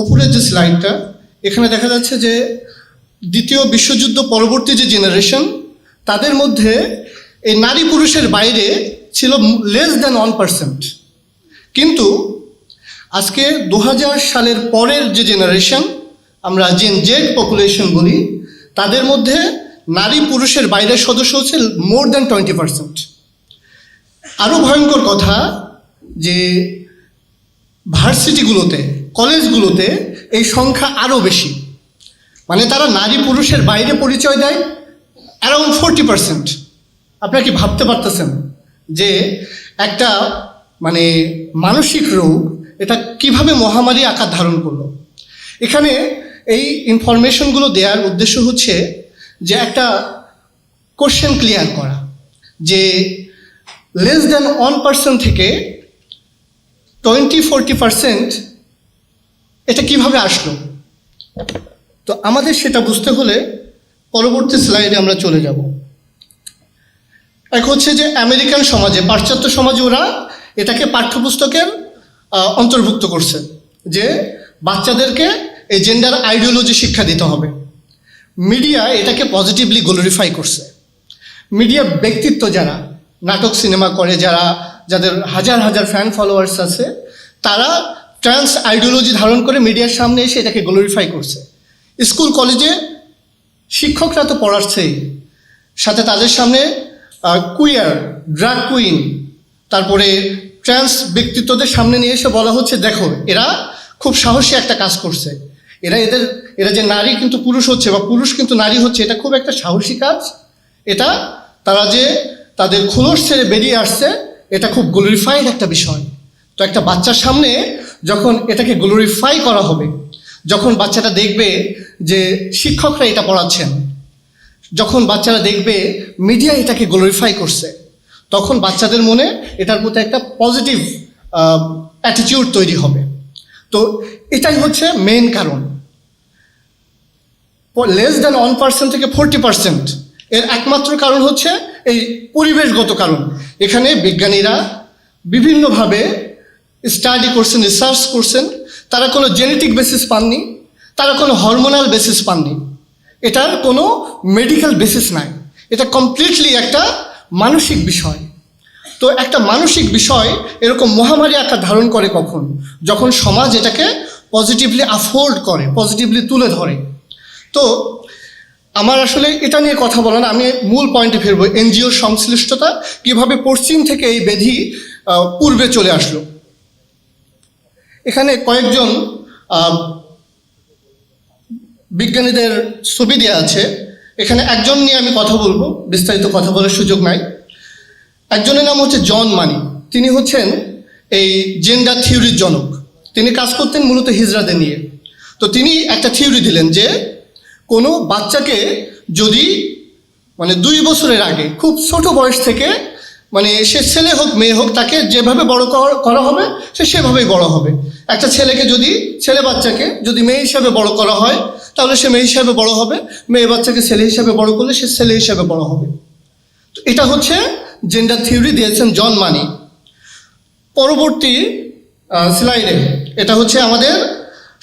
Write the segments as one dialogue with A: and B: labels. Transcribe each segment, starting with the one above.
A: উপরের যে স্লাইডটা এখানে দেখা যাচ্ছে যে দ্বিতীয় বিশ্বযুদ্ধ পরবর্তী যে জেনারেশন তাদের মধ্যে এই নারী পুরুষের বাইরে ছিল লেস দ্যান ওয়ান পার্সেন্ট কিন্তু আজকে দু হাজার সালের পরের যে জেনারেশন আমরা জেন জেড পপুলেশন বলি, তাদের মধ্যে নারী পুরুষের বাইরের সদস্য হচ্ছে মোর দ্যান টোয়েন্টি পার্সেন্ট আরও ভয়ঙ্কর কথা যে ভার্সিটিগুলোতে কলেজগুলোতে এই সংখ্যা আরও বেশি। মানে তারা নারী পুরুষের বাইরে পরিচয় দেয় অ্যারাউন্ড ফোরটি পার্সেন্ট আপনারা কি ভাবতে পারতেছেন যে একটা মানে মানসিক রোগ এটা কীভাবে মহামারী আকার ধারণ করল? এখানে এই ইনফরমেশনগুলো দেওয়ার উদ্দেশ্য হচ্ছে যে একটা কোশ্চেন ক্লিয়ার করা। যে লেস দ্যান ওয়ান পার্সেন্ট থেকে টোয়েন্টি ফোরটি পার্সেন্ট এটা কীভাবে আসলো? তো আমাদের সেটা বুঝতে হলে পরবর্তী স্লাইডে আমরা চলে যাব। এক হচ্ছে যে আমেরিকান সমাজে, পাশ্চাত্য সমাজে ওরা এটাকে পাঠ্যপুস্তকের অন্তর্ভুক্ত করছে যে বাচ্চাদেরকে এই জেন্ডার আইডিওলজি শিক্ষা দিতে হবে। মিডিয়া এটাকে পজিটিভলি গ্লোরিফাই করছে। মিডিয়া ব্যক্তিত্ব যারা, নাটক, সিনেমা করে যারা, যাদের হাজার হাজার ফ্যান ফলোয়ার্স আছে, তারা ট্রান্স আইডিওলজি ধারণ করে মিডিয়ার সামনে এসে এটাকে গ্লোরিফাই করছে। স্কুল, কলেজে শিক্ষকরা তো পড়াচ্ছেই। সাথে তাদের সামনে কুইয়ার ড্রাগ কুইন তারপরে ট্রান্স ব্যক্তিত্বদের সামনে নিয়ে এসে বলা হচ্ছে, দেখো, এরা খুব সাহসী একটা কাজ করছে। এরা এদের, এরা যে নারী কিন্তু পুরুষ হচ্ছে বা পুরুষ কিন্তু নারী হচ্ছে, এটা খুব একটা সাহসী কাজ। এটা তারা যে তাদের খোলস ছেড়ে বেরিয়ে আসছে, এটা খুব গ্লোরিফাইড একটা বিষয়। তো একটা বাচ্চার সামনে যখন এটাকে গ্লোরিফাই করা হবে, যখন বাচ্চাটা দেখবে যে শিক্ষকরা এটা পড়াচ্ছেন, যখন বাচ্চারা দেখবে মিডিয়া এটাকে গ্লোরিফাই করছে, তখন বাচ্চাদের মনে এটার প্রতি একটা পজিটিভ অ্যাটিটিউড তৈরি হবে। তো এটাই হচ্ছে মেন কারণ। লেস দ্যান ওয়ান পার্সেন্ট থেকে ফোরটি পার্সেন্ট এর একমাত্র কারণ হচ্ছে এই পরিবেশগত কারণ। এখানে বিজ্ঞানীরা বিভিন্নভাবে স্টাডি করছেন রিসার্চ করছেন, তারা কোনো জেনেটিক বেসিস পাননি, তারা কোনো হরমোনাল বেসিস পাননি। এটার কোনো মেডিকেল বেসিস নাই। এটা কমপ্লিটলি একটা মানসিক বিষয়। তো একটা মানসিক বিষয় এরকম মহামারী আকার ধারণ করে কখন? যখন সমাজ এটাকে পজিটিভলি আফোর্ড করে পজিটিভলি তুলে ধরে। তো আমার আসলে এটা নিয়ে কথা বলা না, আমি মূল পয়েন্টে ফিরবো, এনজিওর সংশ্লিষ্টতা, কীভাবে পশ্চিম থেকে এই ব্যাধি পূর্বে চলে আসলো। এখানে কয়েকজন বিজ্ঞানীদের ছবি দেওয়া আছে। এখানে একজন নিয়ে আমি কথা বলব, বিস্তারিত কথা বলার সুযোগ নাই। একজনের নাম হচ্ছে জন মানি। তিনি হচ্ছেন এই জেন্ডার থিওরির জনক। তিনি কাজ করতেন মূলত হিজড়াদের নিয়ে। তো তিনি একটা থিওরি দিলেন যে, কোনো বাচ্চাকে যদি মানে দুই বছরের আগে, খুব ছোট বয়স থেকে মানে সে ছেলে হোক, মেয়ে হোক, তাকে যেভাবে বড় করা হবে, সে সেভাবেই বড় হবে। একটা ছেলেকে যদি, ছেলে বাচ্চাকে যদি মেয়ে হিসাবে বড় করা হয়, তাহলে সে মেয়ে হিসাবে বড় হবে। মেয়ে বাচ্চাকে ছেলে হিসাবে বড় করলে সে ছেলে হিসাবে বড় হবে। তো এটা হচ্ছে জেন্ডার থিওরি দিয়েছেন জন মানি। পরবর্তী স্লাইডে এটা হচ্ছে আমাদের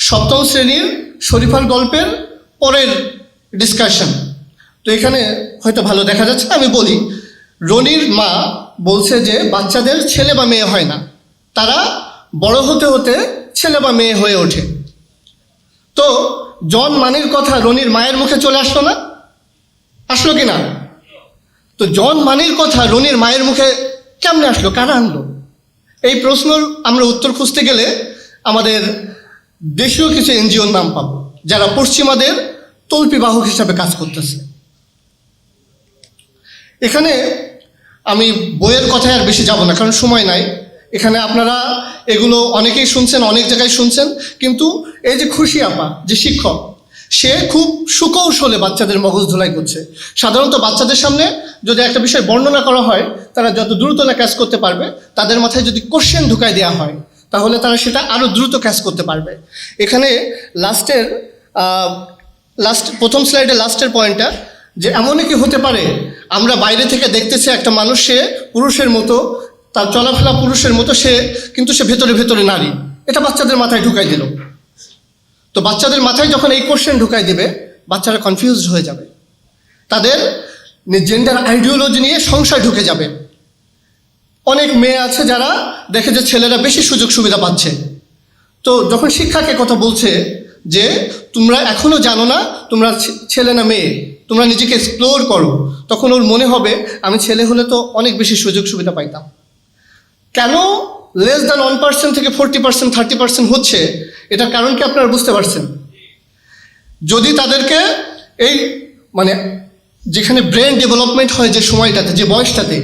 A: সপ্তম শ্রেণির শরীফার গল্পের পরের ডিসকাশন তো এখানে হয়তো ভালো দেখা যাচ্ছে, আমি বলি। রনির মা বলছে যে বাচ্চাদের ছেলে বা মেয়ে হয় না। তারা বড় হতে হতে ছেলে বা মেয়ে হয়ে ওঠে। তো জন মানির কথা রনির মায়ের মুখে চলে আসলো না? আসলো কি না তো জন মানির কথা রনির মায়ের মুখে কেমনে আসলো? কারা আনলো? এই প্রশ্নর আমরা উত্তর খুঁজতে গেলে আমাদের দেশীয় কিছু এনজিওর নাম পাবো, যারা পশ্চিমাদের তল্পি বাহক হিসাবে কাজ করতেছে। এখানে আমি বইয়ের কথায় আর বেশি যাব না, কারণ সময় নাই। এখানে আপনারা এগুলো অনেকেই শুনছেন, অনেক জায়গায় শুনছেন, কিন্তু এই যে খুশি আপা, যে শিক্ষক, সে খুব সুকৌশলে বাচ্চাদের মগজ ধুলাই করছে। সাধারণত বাচ্চাদের সামনে যদি একটা বিষয় বর্ণনা করা হয়, তারা যত দ্রুত না ক্যাচ করতে পারবে, তাদের মাথায় যদি কোশ্চেন ঢুকাই দেওয়া হয়, তাহলে তারা সেটা আরও দ্রুত ক্যাচ করতে পারবে। এখানে লাস্টের লাস্ট, প্রথম স্লাইডে লাস্টের পয়েন্টটা যে এমনই কি হতে পারে আমরা বাইরে থেকে দেখতেছি একটা মানুষ, সে পুরুষের মতো, তার চলাফেরা পুরুষের মতো, সে কিন্তু সে ভেতরে ভেতরে নারী। এটা বাচ্চাদের মাথায় ঢুকাই দিল। তো বাচ্চাদের মাথায় যখন এই কোশ্চেন ঢুকাই দেবে, বাচ্চারা কনফিউজড হয়ে যাবে। তাদের জেন্ডার আইডিওলজি নিয়ে সংশয় ঢুকে যাবে। অনেক মেয়ে আছে যারা দেখে যে ছেলেরা বেশি সুযোগ সুবিধা পাচ্ছে। তো যখন শিক্ষাকে কথা বলছে যে তোমরা এখনও জানো না, তোমরা ছেলে না মেয়ে, তোমরা নিজেকে এক্সপ্লোর করো। তখন ওর মনে হবে, আমি ছেলে হলে তো অনেক বেশি সুযোগ সুবিধা পাইতাম। কেন লেস দ্যান ওয়ান পার্সেন্ট থেকে ফোরটি পার্সেন্ট থার্টি পার্সেন্ট হচ্ছে? এটার কারণ কি আপনারা বুঝতে পারছেন? যদি তাদেরকে এই মানে যেখানে ব্রেন ডেভেলপমেন্ট হয় যে সময়টাতে, যে বয়সটাতে,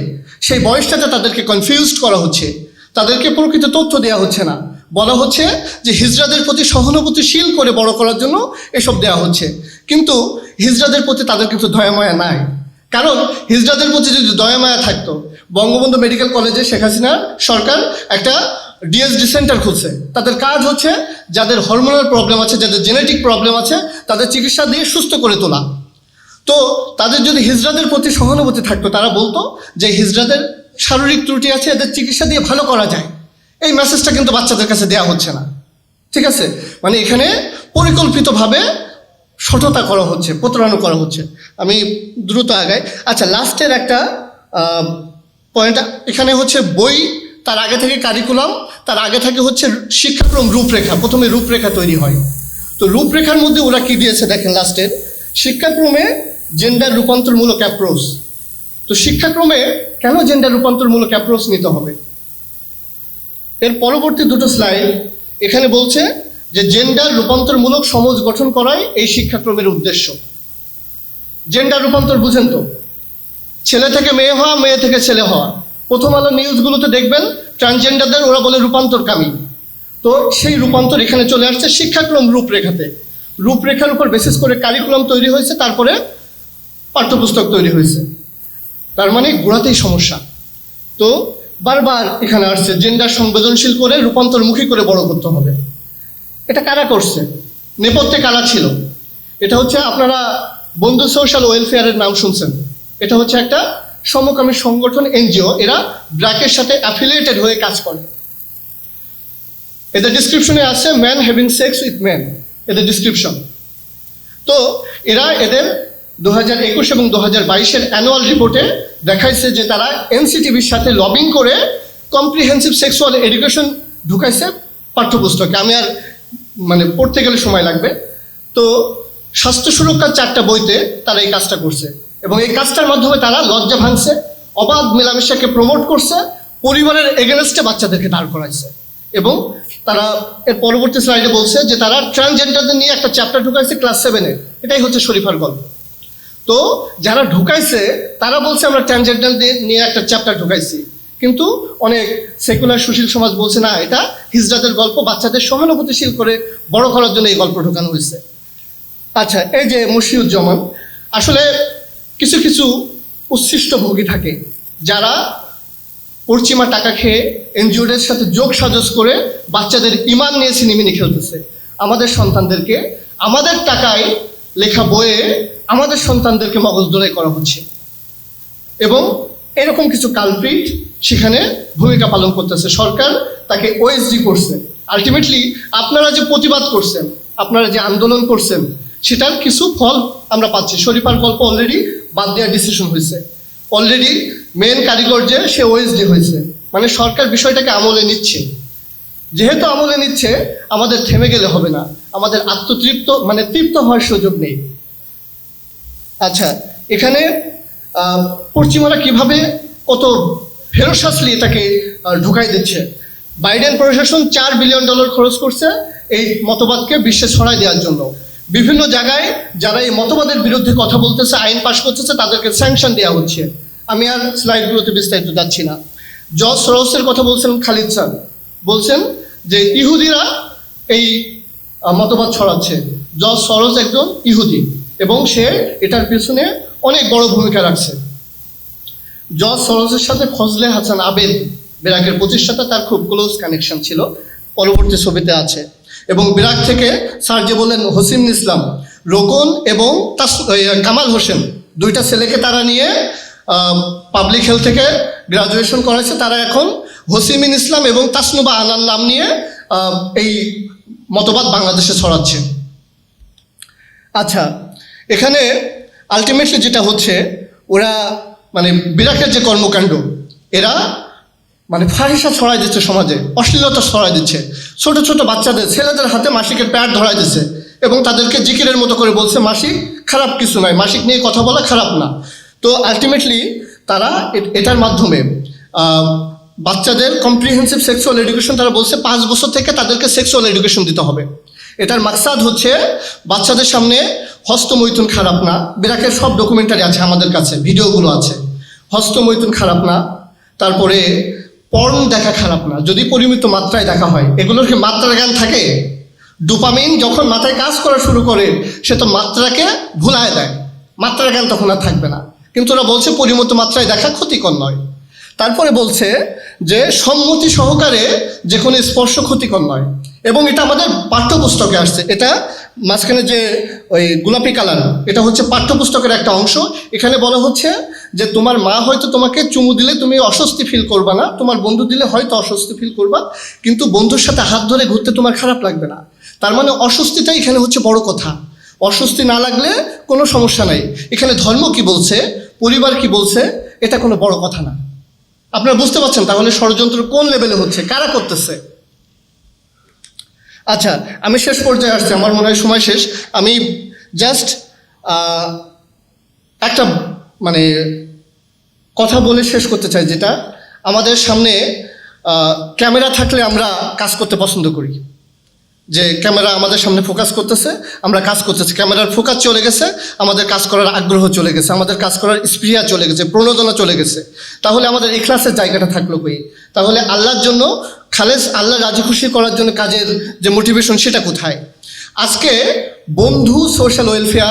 A: সেই বয়সটাতে তাদেরকে কনফিউজড করা হচ্ছে, তাদেরকে প্রকৃত তথ্য দেওয়া হচ্ছে না। বলা হচ্ছে যে হিজরাদের প্রতি সহানুভূতিশীল করে বড় করার জন্য এসব দেওয়া হচ্ছে। কিন্তু হিজরাদের প্রতি তাদের কিন্তু দয়ামায়া নাই। কারণ হিজরাদের প্রতি যদি দয়ামায়া থাকতো, বঙ্গবন্ধু মেডিকেল কলেজে শেখ হাসিনার সরকার একটা ডিএসডি সেন্টার খুলছে। তাদের কাজ হচ্ছে যাদের হরমোনাল প্রবলেম আছে, যাদের জেনেটিক প্রবলেম আছে, তাদের চিকিৎসা দিয়ে সুস্থ করে তোলা। তো তাদের যদি হিজরাদের প্রতি সহানুভূতি থাকতো, তারা বলতো যে হিজরাদের শারীরিক ত্রুটি আছে, এদের চিকিৎসা দিয়ে ভালো করা যায়। এই মেসেজটা কিন্তু বাচ্চাদের কাছে দেওয়া হচ্ছে না। ঠিক আছে? মানে এখানে পরিকল্পিতভাবে সঠতা করা হচ্ছে, প্রতারণা করা হচ্ছে। আমি দ্রুত আগাই। আচ্ছা লাস্টের একটা পয়েন্ট এখানে হচ্ছে বই, তার আগে থেকে কারিকুলাম তার আগে থেকে হচ্ছে শিক্ষাক্রম রূপরেখা, প্রথমে রূপরেখা তৈরি হয়। তো রূপরেখার মধ্যে ওরা কি দিয়েছে দেখেন লাস্টের শিক্ষাক্রমে জেন্ডার রূপান্তরমূলক অ্যাপ্রোচ তো শিক্ষাক্রমে কেন জেন্ডার রূপান্তরমূলক অ্যাপ্রোচ নিতে হবে? এর পরবর্তী দুটো স্লাইড এখানে বলছে যে জেন্ডার রূপান্তরমূলক সমাজ গঠন করাই এই শিক্ষাক্রমের উদ্দেশ্য। জেন্ডার রূপান্তর বুঝেন তো? ছেলে থেকে মেয়ে হওয়া, মেয়ে থেকে ছেলে হওয়া। প্রথম আলো নিউজগুলোতে দেখবেন ট্রান্সজেন্ডারদের ওরা বলে রূপান্তরকামী। তো সেই রূপান্তর এখানে চলে আসছে শিক্ষাক্রম রূপরেখাতে। রূপরেখার উপর বেসিস করে কারিকুলাম তৈরি হয়েছে, তারপরে পাঠ্যপুস্তক তৈরি হয়েছে। তার মানে গোড়াতেই সমস্যা। তো বারবার এখানে আসছে জেন্ডার সংবেদনশীল করে রূপান্তরমুখী করে বড় করতে হবে। এটা কারা করছে? নেপথ্যে কারা ছিল? এটা হচ্ছে আপনারা বন্ধু সোশ্যাল ওয়েলফেয়ারের নাম শুনছেন। এটা হচ্ছে একটা সমকামী সংগঠন, এনজিও, এরা ব্র্যাকের সাথে অ্যাফিলিয়েটেড হয়ে কাজ করে। এদের ডিসক্রিপশনে আছে man having sex with man এদের ডিসক্রিপশন তো এরা এদের দু হাজার একুশ এবং দু হাজার বাইশের অ্যানুয়াল রিপোর্টে দেখাইছে যে তারা এনসিটিভির সাথে লবিং করে কম্প্রিহেন্সিভ সেক্সুয়াল এডুকেশন ঢুকাইছে পাঠ্যপুস্তকে। আমি আর মানে পড়তে গেলে সময় লাগবে। তো স্বাস্থ্য সুরক্ষার চারটা বইতে তারা এই কাজটা করছে এবং এই কাজটার মাধ্যমে তারা লজ্জা ভাঙছে, অবাধ মেলামেশাকে প্রমোট করছে, পরিবারের এগেনস্টে বাচ্চাদেরকে দাঁড় করাইছে এবং তারা এর পরবর্তী স্লাইডে বলছে যে তারা ট্রান্সজেন্ডারদের নিয়ে একটা চ্যাপ্টার ঢুকাইছে ক্লাস সেভেনে এটাই হচ্ছে শরীফার গল্প। তো যারা ঢুকাইছে, তারা বলছে, আমরা ট্রান্সজেন্ডার নিয়ে একটা চ্যাপ্টার ঢুকাইছি। কিন্তু অনেক সেকুলার সুশীল সমাজ বলছে, না, এটা হিজড়াদের গল্প, বাচ্চাদের সহানুভূতিশীল করে বড় করার জন্য এই গল্প ঢোকানো হয়েছে। আচ্ছা এই যে মুশিউজ্জামান, আসলে কিছু কিছু উচ্ছিষ্ট ভোগী থাকে, যারা পশ্চিমা টাকা খেয়ে এনজিওদের সাথে যোগ সাজস করে বাচ্চাদের ইমান নিয়ে সিনেমিনি খেলতেছে। আমাদের সন্তানদেরকে আমাদের টাকায় লেখা বইয়ে আমাদের সন্তানদেরকে মগজ দোলাই করা হচ্ছে। এবং এরকম কিছু কালপ্রিট সেখানে ভূমিকা পালন করতেছে। সরকার তাকে ওএসডি করছে। আলটিমেটলি আপনারা যে প্রতিবাদ করছেন, আপনারা যে আন্দোলন করছেন, সেটার কিছু ফল আমরা পাচ্ছি। শরীফার গল্প অলরেডি বাদ দেওয়ার ডিসিশন হয়েছে। অলরেডি মেন কারিগর যে, সে ওএসডি হয়েছে। মানে সরকার বিষয়টাকে আমলে নিচ্ছে। যেহেতু আমলে নিচ্ছে, আমাদের থেমে গেলে হবে না। আমাদের আত্মতৃপ্ত মানে তৃপ্ত হওয়ার সুযোগ নেই। আচ্ছা এখানে পশ্চিমারা কীভাবে কত ফেরোসাসলি এটাকে ঢুকাই দিচ্ছে? বাইডেন প্রশাসন চার বিলিয়ন ডলার খরচ করছে এই মতবাদকে বিশ্বে ছড়াই দেওয়ার জন্য। বিভিন্ন জায়গায় যারা এই মতবাদের বিরুদ্ধে কথা বলতেছে, আইন পাশ করতেছে, তাদেরকে স্যাংশন দেওয়া হচ্ছে। আমি আর স্লাইডগুলোতে বিস্তারিত যাচ্ছি না। জজ সরসের কথা বলছেন খালিদ স্যার বলছেন যে ইহুদিরা এই মতবাদ ছড়াচ্ছে। জজ সরস একজন ইহুদি এবং সে এটার পিছনে অনেক বড় ভূমিকা রাখছে। জজ সরসের সাথে ফজলে হাসান আবেদ বিরাকের প্রতিষ্ঠাতা, তার খুব ক্লোজ কানেকশন ছিল, পরবর্তী ছবিতে আছে। এবং বিরাক থেকে স্যার যে বললেন হোসিন ইসলাম, রোকন এবং কামাল হোসেন, দুইটা ছেলেকে তারা নিয়ে পাবলিক হেলথ থেকে গ্রাজুয়েশন করেছে তারা এখন হোসিমিন ইসলাম এবং তাসনুবা আনার নাম নিয়ে এই মতবাদ বাংলাদেশে ছড়াচ্ছে। আচ্ছা এখানে আলটিমেটলি যেটা হচ্ছে, ওরা মানে বিরাটের যে কর্মকাণ্ড, এরা মানে ফাহিসা ছড়াই দিচ্ছে সমাজে, অশ্লীলতা ছড়াই দিচ্ছে। ছোট ছোট বাচ্চাদের, ছেলেদের হাতে মাসিকের প্যাড ধরাই দিচ্ছে এবং তাদেরকে জিকিরের মতো করে বলছে মাসিক খারাপ কিছু নয় মাসিক নিয়ে কথা বলা খারাপ না। তো আলটিমেটলি তারা এটার মাধ্যমে বাচ্চাদের কম্প্রিহেন্সিভ সেক্সুয়াল এডুকেশন তারা বলছে পাঁচ বছর থেকে তাদেরকে সেক্সুয়াল এডুকেশন দিতে হবে। এটার মাকসাদ হচ্ছে বাচ্চাদের সামনে হস্তমৈথুন খারাপ না। বিরাকের সব ডকুমেন্টারি আছে আমাদের কাছে, ভিডিওগুলো আছে। হস্তমৈথুন খারাপ না, তারপরে পর্ন দেখা খারাপ না। যদি পরিমিত মাত্রায় দেখা হয়, এগুলোর কি মাত্রার জ্ঞান থাকে? ডোপামিন যখন মাথায় কাজ করা শুরু করে, সে তো মাত্রাকে ভুলায় দেয়। মাত্রার জ্ঞান তখন আর থাকবে না। কিন্তু ওরা বলছে পরিমিত মাত্রায় দেখা ক্ষতিকর নয়। তারপরে বলছে যে সম্মতি সহকারে যে কোনো স্পর্শ ক্ষতিকর নয়। এবং এটা আমাদের পাঠ্যপুস্তকে আসছে। এটা মাঝখানে যে ওই গোলাপি কালার, এটা হচ্ছে পাঠ্যপুস্তকের একটা অংশ। এখানে বলা হচ্ছে যে তোমার মা হয়তো তোমাকে চুমু দিলে তুমি অস্বস্তি ফিল করবা না, তোমার বন্ধু দিলে হয়তো অস্বস্তি ফিল করবা, কিন্তু বন্ধুর সাথে হাত ধরে ঘুরতে তোমার খারাপ লাগবে না। তার মানে অস্বস্তিটাই এখানে হচ্ছে বড় কথা। অস্বস্তি না লাগলে কোনো সমস্যা নাই। এখানে ধর্ম কি বলছে? পরিবার কি বলছে? এটা কোনো বড় কথা না। আপনারা বুঝতে পারছেন তাহলে ষড়যন্ত্র কোন লেভেলে হচ্ছে? কারা করতেছে? আচ্ছা আমি শেষ পর্যায়ে আসছি, আমার মনে হয় সময় শেষ। আমি জাস্ট একটা মানে কথা বলে শেষ করতে চাই যেটা আমাদের সামনে ক্যামেরা থাকলে আমরা কাজ করতে পছন্দ করি। যে ক্যামেরা আমাদের সামনে ফোকাস করতেছে, আমরা কাজ করতেছি। ক্যামেরার ফোকাস চলে গেছে, আমাদের কাজ করার আগ্রহ চলে গেছে, আমাদের কাজ করার স্প্রিয়া চলে গেছে, প্রণোদনা চলে গেছে। তাহলে আমাদের এখলাসের জায়গাটা থাকল কই? তাহলে আল্লাহর জন্য, খালেস আল্লাহ রাজি খুশি করার জন্য কাজের যে মোটিভেশন সেটা কোথায়? আজকে বন্ধু সোশ্যাল ওয়েলফেয়ার